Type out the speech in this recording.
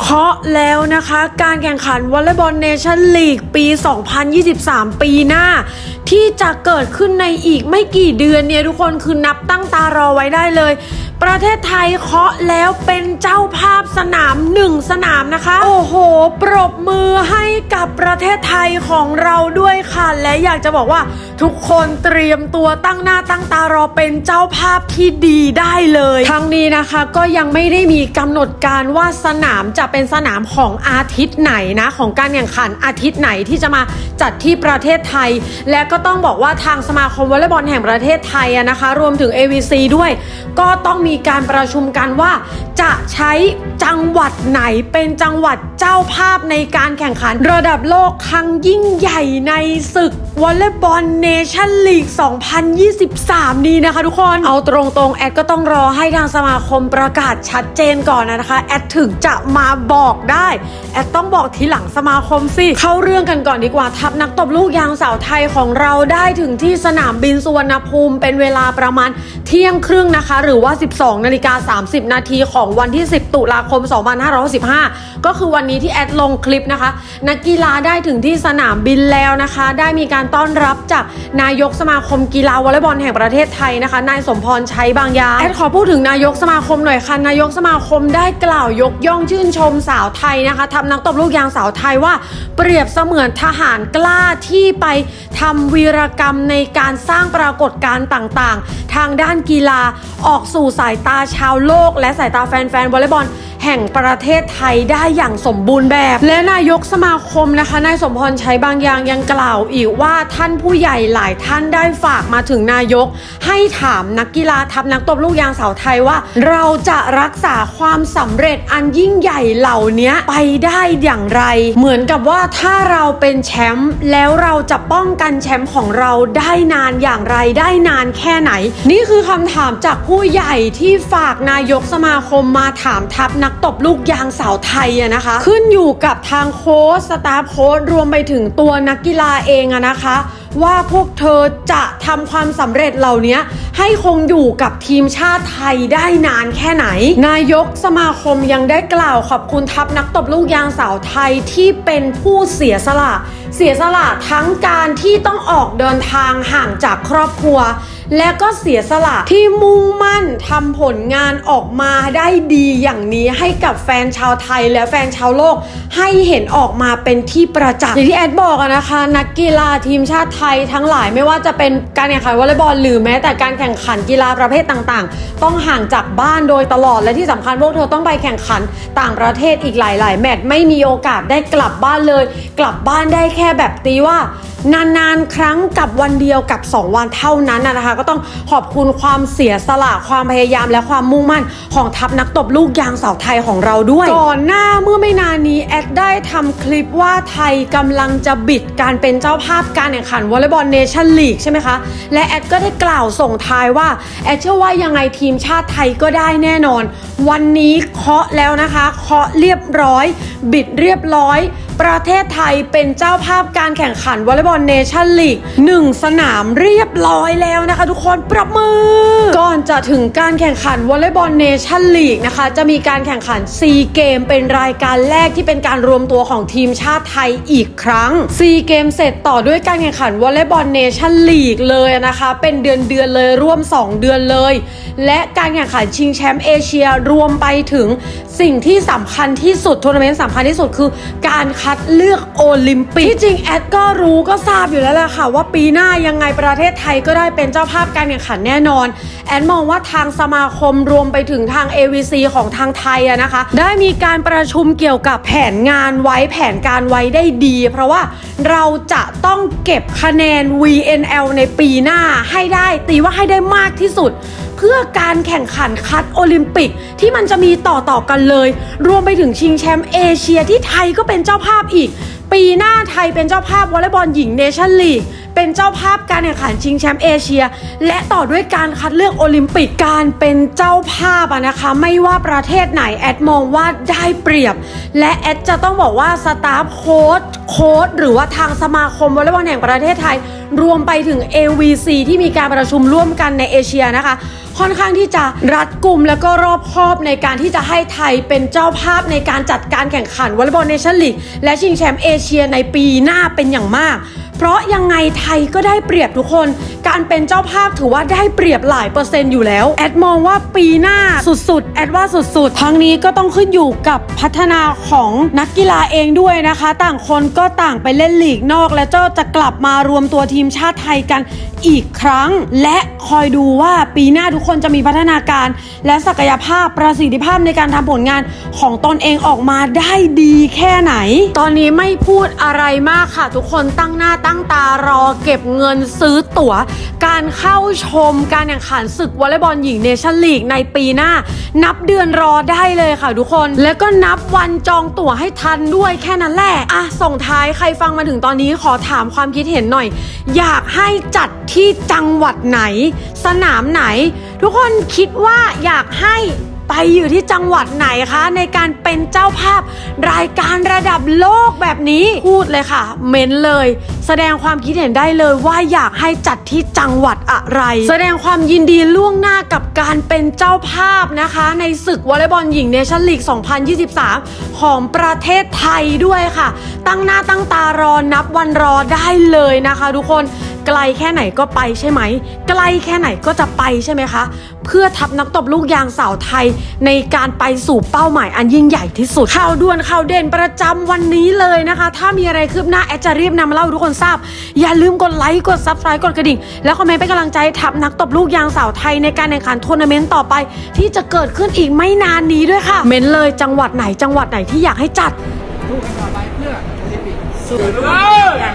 เคาะแล้วนะคะ การแข่งขันวอลเลย์บอลเนชั่นลีกปี 2023 ปีหน้า ที่จะเกิดขึ้นในอีกไม่กี่เดือนเนี่ยทุกคนคือนับตั้งตารอไว้ได้เลย ประเทศไทยเคาะแล้วเป็นเจ้าภาพสนามหนึ่งสนามนะคะ โอ้โห ปรบมือให้กับประเทศไทยของเราด้วยค่ะ และอยากจะบอกว่าทุกคนเตรียมตัวตั้งหน้าตั้งตารอเป็นเจ้าภาพที่ดีได้เลยทั้งนี้นะคะก็ยังไม่ได้มีกำหนดการว่าสนามจะเป็นสนามของอาทิตย์ไหนนะของการแข่งขันอาทิตย์ไหนที่จะมาจัดที่ประเทศไทย และก็ต้องบอกว่าทางสมาคมวอลเลย์บอลแห่งประเทศไทยนะคะ รวมถึง AVC ด้วย ก็ต้องมีีการประชุมกันว่า จะใช้จังหวัดไหนเป็นจังหวัด เจ้าภาพในการแข่งขันระดับโลกครั้งยิ่งใหญ่ในศึกวอลเลย์บอลเนชั่นลีก 2023 นี้นะคะทุกคน เอาตรงๆ แอดก็ต้องรอให้ทางสมาคมประกาศชัดเจนก่อนนะคะ แอดถึงจะมาบอกได้ แอดต้องบอกทีหลังสมาคมสิ เข้าเรื่องกันก่อนดีกว่า ทัพนักตบลูกยางสาวไทยของเราได้ถึงที่สนามบินสุวรรณภูมิ เป็นเวลาประมาณเที่ยงครึ่งนะคะ หรือว่า 12นาฬิกา30 นาทีของวันที่ 10 ตุลาคม 2565 ก็คือวันนี้ที่แอดลงคลิปนะคะ นักกีฬาได้ถึงที่สนามบินแล้วนะคะ ได้มีการต้อนรับจากนายกสมาคมกีฬาวอลเลย์บอลแห่งประเทศไทยนะคะ นายสมพรชัยบางยางแอดขอพูดถึงนายกสมาคมหน่อยค่ะนายกสมาคมได้กล่าวยกย่องชื่นชมสาวไทยนะคะทำนักตบลูกยางสาวไทยว่า เปรียบเสมือนทหารกล้าที่ไปทำวีรกรรมในการสร้างปรากฏการณ์ต่างๆ ทางด้านกีฬาออกสู่สายตาชาวโลก และสายตาแฟนๆวอลเลย์บอล แห่งประเทศไทยได้อย่างสมบูรณ์แบบ และนายกสมาคมนะคะนายสมพรใชัยบางยางยังกล่าวอีกว่าท่านผู้ใหญ่หลายท่านได้ฝากมาถึงนายก ให้ถามนักกีฬาทัพนักตบลูกยางสาวไทยว่า เราจะรักษาความสำเร็จอันยิ่งใหญ่เหล่านี้ไปได้อย่างไร เหมือนกับว่าถ้าเราเป็นแชมป์แล้วเราจะป้องกันแชมป์ของเราได้นานอย่างไรได้นานแค่ไหน นี่คือคำถามจากผู้ใหญ่ที่ฝากนายกสมาคมมาถามทัพนักตบลูกยางสาวไทยอะนะคะ ขึ้นอยู่กับทางโค้ชสตาฟโค้ชรวมไปถึงตัวนักกีฬาเองอะนะคะ ว่าพวกเธอจะทำความสำเร็จเหล่านี้ให้คงอยู่กับทีมชาติไทยได้นานแค่ไหน นายกสมาคมยังได้กล่าวขอบคุณทัพนักตบลูกยางสาวไทยที่เป็นผู้เสียสละ เสียสละทั้งการที่ต้องออกเดินทางห่างจากครอบครัว และก็เสียสละที่มุ่งมั่นทำผลงานออกมาได้ดีอย่างนี้ให้กับแฟนชาวไทยและแฟนชาวโลก ให้เห็นออกมาเป็นที่ประจักษ์อย่างที่แอดบอกนะคะ นักกีฬาทีมชาติไทยทั้งหลายไม่ว่าจะเป็นการแข่งขันวอลเลย์บอลหรือแม้แต่การแข่งขันกีฬาประเภทต่างๆ ต้องห่างจากบ้านโดยตลอดและที่สำคัญพวกเธอต้องไปแข่งขันต่างประเทศอีกหลาย ๆ แมตช์ไม่มีโอกาสได้กลับบ้านเลย กลับบ้านได้แค่แบบตีว่า นานๆ ครั้งกับวันเดียวกับ 2 วันเท่านั้นนะนะคะ ก็ต้องขอบคุณความเสียสละความพยายามและความมุ่งมั่นของทัพนักตบลูกยางสาวไทยของเราด้วย ก่อนหน้าเมื่อไม่นานนี้แอดได้ทำคลิปว่าไทยกำลังจะบิดการเป็นเจ้าภาพการแข่งขันวอลเลย์บอลเนชั่นลีกใช่ไหมคะ และแอดก็ได้กล่าวส่งท้ายว่าแอดเชื่อว่ายังไงทีมชาติไทยก็ได้แน่นอน วันนี้เคาะแล้วนะคะเคาะเรียบร้อย บิดเรียบร้อย ประเทศไทยเป็นเจ้าภาพการแข่งขันวอลเลย์บอลเนชั่นลีกหนึ่งสนามเรียบร้อยแล้วนะคะ ทุกคนปรบมือ ก่อนจะถึงการแข่งขันวอลเลย์บอลเนชั่นลีกนะคะ จะมีการแข่งขันซีเกมเป็นรายการแรกที่เป็นการรวมตัวของทีมชาติไทยอีกครั้งซีเกมเสร็จต่อด้วยการแข่งขันวอลเลย์บอลเนชั่นลีกเลยนะคะ เป็นเดือนเดือนเลยร่วม 2 เดือนเลย และการแข่งขันชิงแชมป์เอเชียรวมไปถึงสิ่งที่สำคัญที่สุดทัวร์นาเมนต์สำคัญที่สุดคือการคัดเลือกโอลิมปิกที่จริงแอดก็รู้ก็ทราบอยู่แล้วแหละค่ะ ว่าปีหน้ายังไงประเทศไทยก็ได้เป็นเจ้าภาพการแข่งขันแน่นอน แอดมองว่าทางสมาคมรวมไปถึงทาง AVC ของทางไทยอะนะคะ ได้มีการประชุมเกี่ยวกับแผนงานไว้แผนการไว้ได้ดี เพราะว่าเราจะต้องเก็บคะแนน VNL ในปีหน้าให้ได้ตีว่าให้ได้มากที่สุด เพื่อการแข่งขันคัดโอลิมปิกที่มันจะมีต่อต่อกันเลย รวมไปถึงชิงแชมป์เอเชียที่ไทยก็เป็นเจ้าภาพอีก ปีหน้าไทยเป็นเจ้าภาพวอลเลย์บอลหญิงเนชั่นลีกเป็นเจ้าภาพการแข่งขันชิงแชมป์เอเชีย และต่อด้วยการคัดเลือกโอลิมปิกการเป็นเจ้าภาพอะนะคะไม่ว่าประเทศไหนแอดมองว่าได้เปรียบ และแอดจะต้องบอกว่าสตาฟโค้ชโค้ชหรือว่าทางสมาคมวอลเลย์บอลแห่งประเทศไทย รวมไปถึง AVC ที่มีการประชุมร่วมกันในเอเชียนะคะ ค่อนข้างที่จะรัดกุมแล้วก็รอบคอบในการที่จะให้ไทยเป็นเจ้าภาพในการจัดการแข่งขันวอลเลย์บอลเนชั่นลีกและชิงแชมป์เอเชียในปีหน้าเป็นอย่างมาก เพราะยังไงไทยก็ได้เปรียบทุกคน การเป็นเจ้าภาพถือว่าได้เปรียบหลายเปอร์เซ็นต์อยู่แล้ว แอดมองว่าปีหน้าสุดๆ แอดว่าสุดๆ ทั้งนี้ก็ต้องขึ้นอยู่กับพัฒนาของนักกีฬาเองด้วยนะคะ ต่างคนก็ต่างไปเล่นลีกนอก และเจ้าจะกลับมารวมตัวทีมชาติไทยกันอีกครั้ง และคอยดูว่าปีหน้าทุกคนจะมีพัฒนาการ และศักยภาพประสิทธิภาพในการทำผลงานของตนเองออกมาได้ดีแค่ไหน ตอนนี้ไม่พูดอะไรมากค่ะ ทุกคนตั้งหน้าตั้ั้งตารอเก็บเงินซื้อตั๋ว การเข้าชมการแข่งขันศึกวอลเลย์บอลหญิงเนชั่นลีกในปีหน้า นับเดือนรอได้เลยค่ะทุกคน แล้วก็นับวันจองตั๋วให้ทันด้วยแค่นั้นแหละอะส่งท้ายใครฟังมาถึงตอนนี้ขอถามความคิดเห็นหน่อย อยากให้จัดที่จังหวัดไหน สนามไหน ทุกคนคิดว่าอยากให้ไปอยู่ที่จังหวัดไหนคะ ในการเป็นเจ้าภาพรายการระดับโลกแบบนี้ พูดเลยค่ะ เม้นเลย แสดงความคิดเห็นได้เลยว่าอยากให้จัดที่จังหวัดอะไร แสดงความยินดีล่วงหน้ากับการเป็นเจ้าภาพนะคะ ในศึกวอลเลย์บอลหญิงเนชั่นลีก 2023 ของประเทศไทยด้วยค่ะ ตั้งหน้าตั้งตารอนับวันรอได้เลยนะคะ ทุกคนไกลแค่ไหนก็ไปใช่ไหม ไกลแค่ไหนก็จะไปใช่ไหมคะ เพื่อทับนักตบลูกยางสาวไทย ในการไปสู่เป้าหมายอันยิ่งใหญ่ที่สุดข่าวด่วนข่าวเด่นประจำวันนี้เลยนะคะ ถ้ามีอะไรคืบหน้าแอดจะรีบนำมาเล่าทุกคนทราบ อย่าลืมกดไลค์กดซับสไครต์กดกระดิ่ง แล้วคอมเมนต์เป็นกำลังใจทับนักตบลูกยางสาวไทยในการแข่งขันทัวร์นาเมนต์ต่อไป ที่จะเกิดขึ้นอีกไม่นานนี้ด้วยค่ะ เม้นเลยจังหวัดไหนจังหวัดไหนที่อยากให้จัด สู้กันต่อไปเพื่อโอลิมปิกสู้กัน